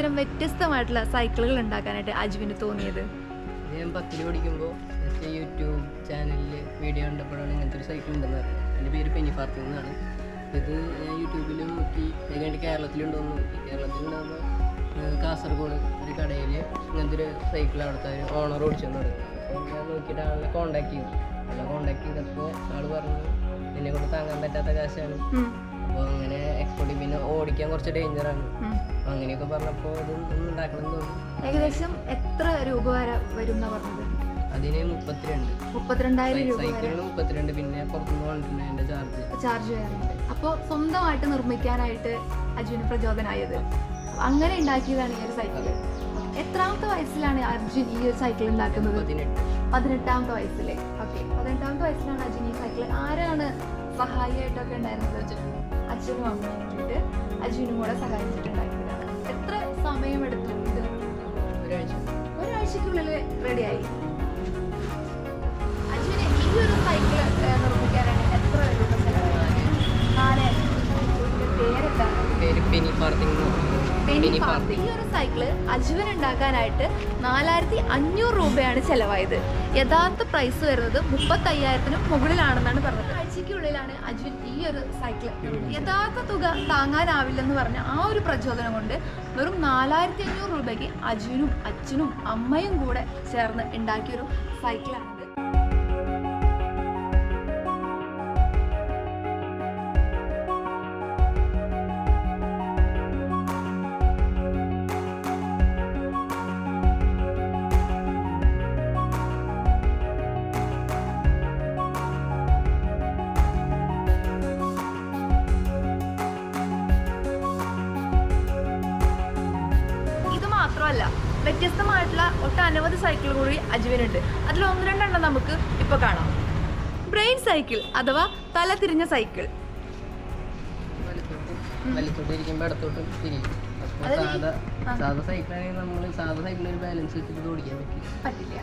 ഇത്തരം വ്യത്യസ്തമായിട്ടുള്ള സൈക്കിളുകൾ ഉണ്ടാക്കാനായിട്ട് അജുവിന് തോന്നിയത്? ഞാൻ പത്തിൽ പഠിക്കുമ്പോൾ യൂട്യൂബ് ചാനലിൽ വീഡിയോ കണ്ടപ്പോഴാണ് ഇങ്ങനത്തെ ഒരു സൈക്കിൾ ഉണ്ടെന്ന് അറിഞ്ഞത് എന്റെ പേര് പെനി പാർക്കിംഗ് എന്നാണ്. ഇത് ഞാൻ യൂട്യൂബിൽ നോക്കി. കഴിഞ്ഞിട്ട് കേരളത്തിലുണ്ടോന്ന് നോക്കി. കേരളത്തിലുണ്ടാകുമ്പോൾ കാസർഗോഡ് ഒരു കടയിൽ ഇങ്ങനത്തെ ഒരു സൈക്കിൾ അവിടുത്തെ ഒരു ഓണർ ഓടിച്ചെന്ന് തുടങ്ങി അപ്പോൾ ഞാൻ നോക്കിയിട്ട് ആളെ കോണ്ടാക്ട് ചെയ്തു. ആളെ കോണ്ടാക്ട് ചെയ്തപ്പോൾ ആൾ പറഞ്ഞു എന്നെ കൊണ്ട് താങ്ങാൻ പറ്റാത്ത കാശാണ്. അപ്പോൾ അങ്ങനെ എക്സ്പോർട്ട് പിന്നെ ഓടിക്കാൻ കുറച്ച് ഡേഞ്ചറാണ്. അങ്ങനെയൊക്കെ പറഞ്ഞപ്പോൾ ഇത് ഒന്ന് ഉണ്ടാക്കണം എന്ന് തോന്നി. ഏകദേശം എത്ര രൂപ വരെ വരും പറഞ്ഞത്? അതിന് മുപ്പത്തിരണ്ട്. മുപ്പത്തിരണ്ടായിരം രൂപ സൈക്കിളിന് മുപ്പത്തിരണ്ട് പിന്നെ പുറത്തുനിന്ന് കൊണ്ടിട്ടുണ്ട് ചാർജ് ചാർജ് ചെയ്യാറുണ്ട് അപ്പോൾ സ്വന്തമായിട്ട് നിർമ്മിക്കാനായിട്ട് അജുവിന് പ്രചോദനമായത് അങ്ങനെ ഉണ്ടാക്കിയതാണ് ഈ ഒരു സൈക്കിൾ എത്രാമത്തെ വയസ്സിലാണ് അർജുൻ ഈ ഒരു സൈക്കിൾ ഉണ്ടാക്കുന്നത്? പതിനെട്ട്. പതിനെട്ടാമത്തെ വയസ്സിലെ. ഓക്കെ പതിനെട്ടാമത്തെ വയസ്സിലാണ് അർജുൻ ഈ സൈക്കിൾ ആരാണ് സഹായിയായിട്ടൊക്കെ ഉണ്ടായിരുന്നത് അച്ഛനും അമ്മയായിട്ട് അജുവിനും കൂടെ സഹായിച്ചിട്ടുണ്ടാക്കിയതാണ് എത്ര സമയമെടുത്തു ഇത്? ഒരാഴ്ച. ഒരാഴ്ചക്കുള്ളിൽ റെഡിയായി ഈ സൈക്കിൾ അജുവൻ ഉണ്ടാക്കാനായിട്ട് നാലായിരത്തി അഞ്ഞൂറ് രൂപയാണ് ചെലവായത്. യഥാർത്ഥ പ്രൈസ് വരുന്നത് മുപ്പത്തയ്യായിരത്തിനും മുകളിലാണെന്നാണ് പറഞ്ഞത്. ആഴ്ചയ്ക്കുള്ളിലാണ് അജുവൻ ഈ ഒരു സൈക്കിൾ യഥാർത്ഥ തുക താങ്ങാനാവില്ലെന്ന് പറഞ്ഞ ആ ഒരു പ്രചോദനം കൊണ്ട് വെറും നാലായിരത്തി അഞ്ഞൂറ് രൂപയ്ക്ക് അജുവിനും അച്ഛനും അമ്മയും കൂടെ ചേർന്ന് ഉണ്ടാക്കിയൊരു സൈക്കിളാണിത് വ്യത്യസ്തമായിട്ടുള്ള ഒട്ടനവധി സൈക്കിൾ കൂടി അജുവിനുണ്ട്. അതിൽ ഒന്ന് രണ്ടെണ്ണം നമുക്ക് ഇപ്പൊ കാണാം. ബ്രെയിൻ സൈക്കിൾ അഥവാ തല തിരിഞ്ഞ സൈക്കിൾ സാധാ സൈക്കിളാണെങ്കിൽ നമ്മൾ സാധാ സൈക്കിളിൽ ഒരു ബാലൻസ് വെച്ചിട്ട് ഓടിക്കാൻ പറ്റില്ല.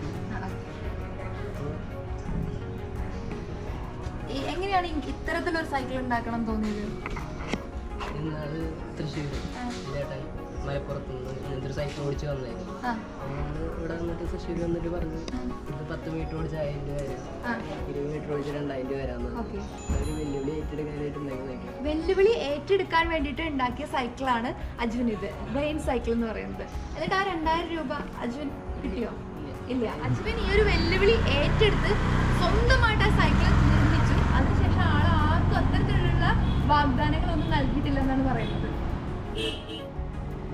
എങ്ങനെയാണ് ഇത്തരത്തിലൊരു സൈക്കിൾ ഉണ്ടാക്കണം തോന്നിയത്? ഇന്നാൾ തൃശ്ശൂർ ആ. ചേട്ടൻ മലപ്പുറത്ത് നിന്ന് എന്തൊരു സൈക്കിൾ ഓടിച്ച് വന്നായിരുന്നു അയാൾ ഇവിടെ വന്നിട്ട് തൃശ്ശൂർ വന്നിട്ട് പറഞ്ഞു ഇത് പത്ത് മീറ്റർ ഓടിച്ച് ആയിരം രൂപ വരാം ഇരുപത് മീറ്റർ ഓടിച്ച് രണ്ടായിരം രൂപ വരാമെന്ന് ഒരു വെല്ലുവിളി ഏറ്റെടുക്കാനായിട്ട് ഉണ്ടാക്കിയ വെല്ലുവിളി ഏറ്റെടുക്കാൻ വേണ്ടിയിട്ട് ഉണ്ടാക്കിയ സൈക്കിളാണ് അജുൻ ഇത് ബ്രെയിൻ സൈക്കിൾ എന്ന് പറയുന്നത്. എന്നിട്ട് ആ രണ്ടായിരം രൂപ അജ്വിൻ കിട്ടിയോ? ഇല്ല. അജ്വിൻ ഈ ഒരു വെല്ലുവിളി ഏറ്റെടുത്ത് സ്വന്തമായിട്ട് ആ സൈക്കിൾ വാഗ്ദാനങ്ങളൊന്നും നൽകിയിട്ടില്ലെന്നാണ് പറയുന്നത്.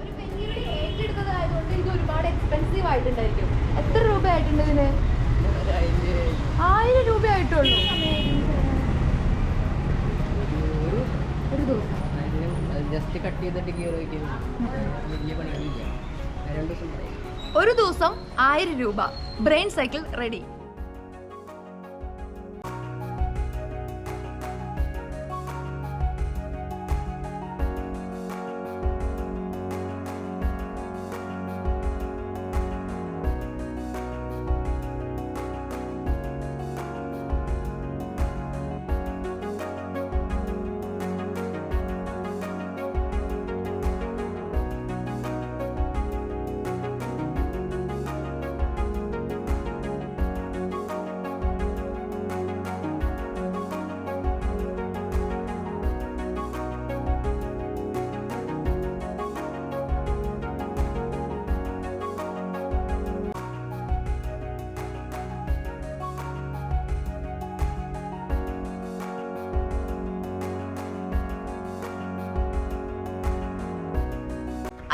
ഒരു വെല്ലുവിളി ഏറ്റെടുത്തതായതുകൊണ്ട് ഇത് ഒരുപാട് എക്സ്പെൻസീവ് ആയിട്ടുണ്ടായിരിക്കും. എത്ര രൂപ ആയിട്ടുണ്ട് ഇതിന്? ആയിരം രൂപ ആയിട്ടുള്ളൂ ഒരു ഒരു ദിവസം ജസ്റ്റ് കട്ട് ചെയ്തിട്ട് ഗിയർ വലിയ പണിയില്ല രണ്ട് ദിവസം. പറയും ഒരു ദിവസം ആയിരം രൂപ. ബ്രെയിൻ സൈക്കിൾ റെഡി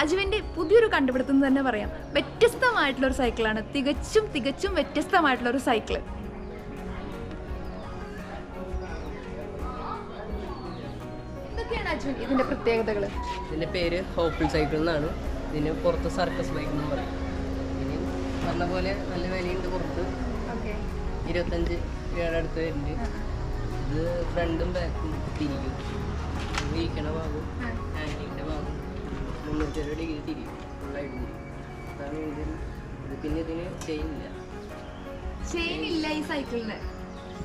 അജുവിന്റെ പുതിയൊരു കണ്ടുപിടുത്തം എന്ന് തന്നെ പറയാം. വ്യത്യസ്തമായിട്ടുള്ള ഒരു സൈക്കിളാണ്. തികച്ചും തികച്ചും വ്യത്യസ്തമായിട്ടുള്ള ഒരു സൈക്കിൾ. എന്തൊക്കെയാണ് അജുൻ ഇതിന്റെ പ്രത്യേകതകൾ ഇതിന്റെ പേര് ഹോപ്പിൾ സൈക്കിൾ എന്നാണ്. ഇതിന് പുറത്ത് സർക്കസ് ബൈക്ക് എന്ന് പറയും. പറഞ്ഞ പോലെ നല്ല വിലയുണ്ട് പുറത്ത്. ഇരുപത്തഞ്ച് രൂപയുടെ അടുത്ത് വരുന്നുണ്ട്. ഇത് ഫ്രണ്ടും ബാക്കും തിരിക്കും വീക്കണ ഭാഗവും ഹാൻഡിലിന്റെ ഭാഗം മുന്നൂറ്റി അറുപത് ഡിഗ്രി തിരിയും ഫുള്ളായിട്ട് തിരിയും കാരണം ഇതിൽ ഇത് പിന്നെ ഇതിന് ചെയിൻ ഇല്ല ചെയിൻ ഇല്ല ഈ സൈക്കിളിന്.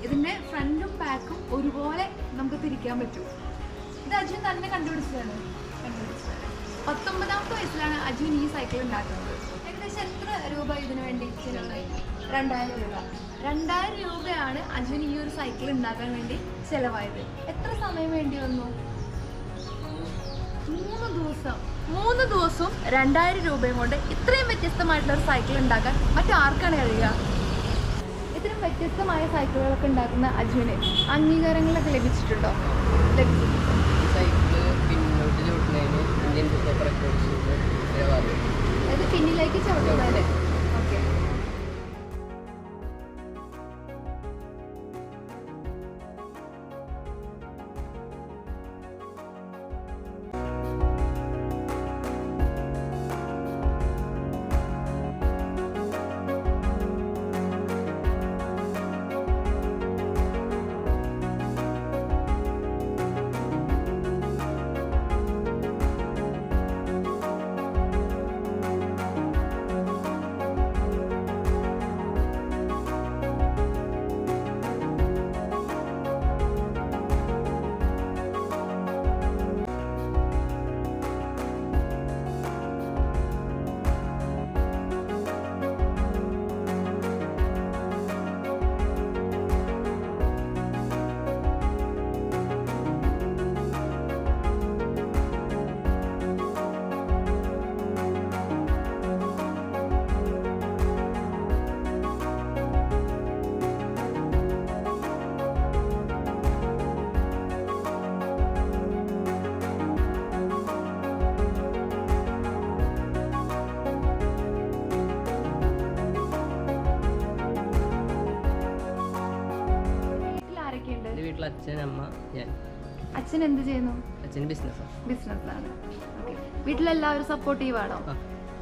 ഇതിന്റെ ഫ്രണ്ടും ബാക്കും ഒരുപോലെ നമുക്ക് തിരിക്കാൻ പറ്റും. ഇത് അജു തന്നെ കണ്ടുപിടിച്ചതാണ്. പത്തൊമ്പതാമത്തെ വയസ്സിലാണ് അജുൻ ഈ സൈക്കിൾ ഉണ്ടാക്കുന്നത്. ഏകദേശം എത്ര രൂപ ഇതിനു വേണ്ടി ചിലവായി രണ്ടായിരം രൂപ. രണ്ടായിരം രൂപയാണ് അജുൻ ഈ ഒരു സൈക്കിൾ ഉണ്ടാക്കാൻ വേണ്ടി ചിലവായത്. എത്ര സമയം വേണ്ടി വന്നു? ദിവസവും രണ്ടായിരം രൂപയും കൊണ്ട് ഇത്രയും വ്യത്യസ്തമായിട്ടുള്ള ഒരു സൈക്കിൾ ഉണ്ടാക്കാൻ മറ്റാർക്കാണ് കഴിയുക? ഇത്തരം വ്യത്യസ്തമായ സൈക്കിളുകളൊക്കെ ഉണ്ടാക്കുന്ന അജുവിന് അംഗീകാരങ്ങളൊക്കെ ലഭിച്ചിട്ടുണ്ടോ? ലഭിച്ചിട്ടുണ്ടോ. വീട്ടിൽ അച്ഛൻ അമ്മ ഞാൻ. അച്ഛൻ എന്ത് ചെയ്യുന്നു? അച്ഛൻ ബിസിനസ്സാണ് ബിസിനസ്സാണ് ഓക്കെ. വീട്ടിലെല്ലാവരും സപ്പോർട്ടീവ് ആണോ?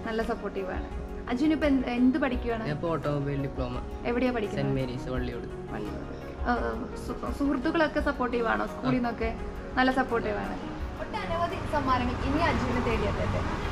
നല്ല സപ്പോർട്ടീവ് ആണ്. അജുൻ ഇപ്പൊ എന്ത് എന്ത് പഠിക്കുകയാണ് ഞാൻ ഇപ്പോൾ ഓട്ടോമൊബൈൽ ഡിപ്ലോമ എവിടെയാ പഠിക്കുന്നത്? സെന്റ് മേരീസ് വള്ളിയോട്. വള്ളിയൂർ. സു- സുഹൃത്തുക്കളൊക്കെ സപ്പോർട്ടീവ് ആണോ? സ്കൂളിൽ നിന്നൊക്കെ നല്ല സപ്പോർട്ടീവ് ആണ്. ഒട്ടനവധി സമ്മാനങ്ങൾ ഇനി അജുവിനെ തേടിയെത്തട്ടെ